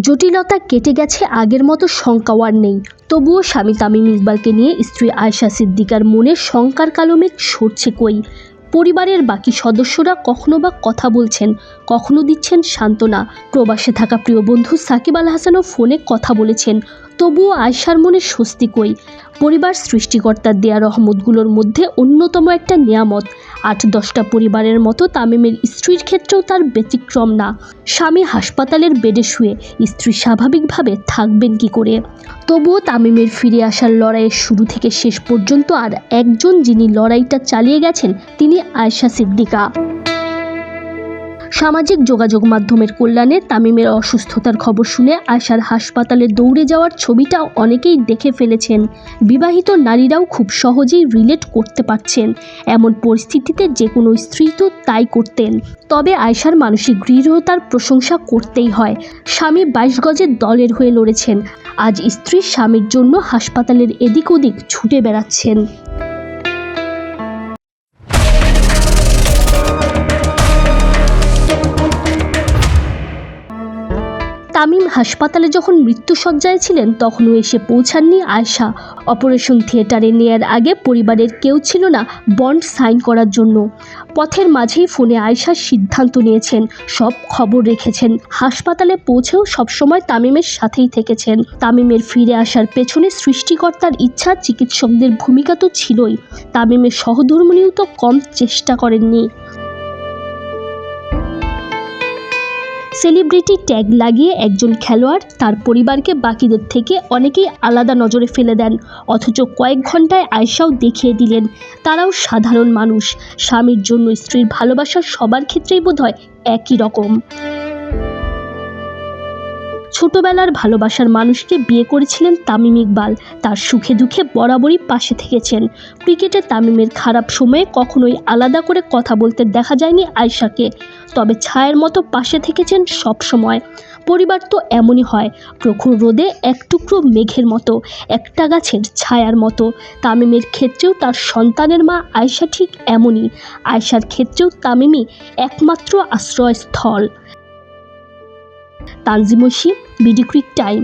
জটিলতা কেটে গেছে, আগের মতো শঙ্কাও আর নেই। তবুও স্বামী তামিম ইকবালকে নিয়ে স্ত্রী আয়শা সিদ্দিকার মনে শঙ্কার কালমে সরছে কই? পরিবারের বাকি সদস্যরা কখনো বা কথা বলছেন, কখনো দিচ্ছেন সান্ত্বনা। প্রবাসে থাকা প্রিয় বন্ধু সাকিব আল হাসানও ফোনে কথা বলেছেন, তবুও আয়শার মনে স্বস্তি কই? পরিবার সৃষ্টিকর্তার দেয়া রহমতগুলোর মধ্যে অন্যতম একটা নিয়ামত। আট দশটা পরিবারের মতো তামিমের স্ত্রীর ক্ষেত্রেও তার ব্যতিক্রম না। স্বামী হাসপাতালের বেডে শুয়ে স্ত্রী স্বাভাবিকভাবে থাকবেন কি করে? তবুও তামিমের ফিরে আসার লড়াইয়ের শুরু থেকে শেষ পর্যন্ত আর একজন যিনি লড়াইটা চালিয়ে গেছেন তিনি আয়শা সিদ্দিকা। সামাজিক যোগাযোগ মাধ্যমের কল্যাণে তামিমের অসুস্থতার খবর শুনে আয়শার হাসপাতালে দৌড়ে যাওয়ার ছবিটা অনেকেই দেখে ফেলেছেন। বিবাহিত নারীরাও খুব সহজেই রিলেট করতে পারছেন। এমন পরিস্থিতিতে যে কোনো স্ত্রী তো তাই করতেন। তবে আয়শার মানসিক দৃঢ়তার প্রশংসা করতেই হয়। স্বামী বাইশ গজের দলের হয়ে লড়েছেন। আজ স্ত্রী স্বামীর জন্য হাসপাতালের এদিক ওদিক ছুটে বেড়াচ্ছেন। তামিম হাসপাতালে যখন মৃত্যুসজ্জায় ছিলেন, তখনও এসে পৌঁছাননি আয়শা। অপারেশন থিয়েটারে নেয়ার আগে পরিবারের কেউ ছিল না বন্ড সাইন করার জন্য। পথের মাঝেই ফোনে আয়শা সিদ্ধান্ত নিয়েছেন, সব খবর রেখেছেন। হাসপাতালে পৌঁছেও সবসময় তামিমের সাথেই থেকেছেন। তামিমের ফিরে আসার পেছনে সৃষ্টিকর্তার ইচ্ছা চিকিৎসকদের ভূমিকা তো ছিলই। তামিমের সহধর্মিনীও তো কম চেষ্টা করেননি। সেলিব্রিটি ট্যাগ লাগিয়ে একজন খেলোয়াড় তার পরিবারকে বাকিদের থেকে অনেকেই আলাদা নজরে ফেলে দেন, অথচ কয়েক ঘন্টায় আয়সাও দেখিয়ে দিলেন তারাও সাধারণ মানুষ। স্বামীর জন্য স্ত্রীর ভালোবাসা সবার ক্ষেত্রেই বোধ হয় একই রকম। ছোটবেলার ভালোবাসার মানুষকে বিয়ে করেছিলেন তামিম ইকবাল। তার সুখে দুঃখে বরাবরই পাশে থেকেছেন। ক্রিকেটে তামিমের খারাপ সময়ে কখনোই আলাদা করে কথা বলতে দেখা যায়নি আয়শাকে। তবে ছায়ের মতো পাশে থেকেছেন সব সময় পরিবার তো এমনই হয়, প্রখর রোদে এক টুকরো মেঘের মতো, একটা গাছের ছায়ার মতো। তামিমের ক্ষেত্রেও তার সন্তানের মা আয়শা ঠিক এমনই। আয়শার ক্ষেত্রেও তামিমই একমাত্র আশ্রয়স্থল। তানজিমসি বিডি ক্রিক টাইম।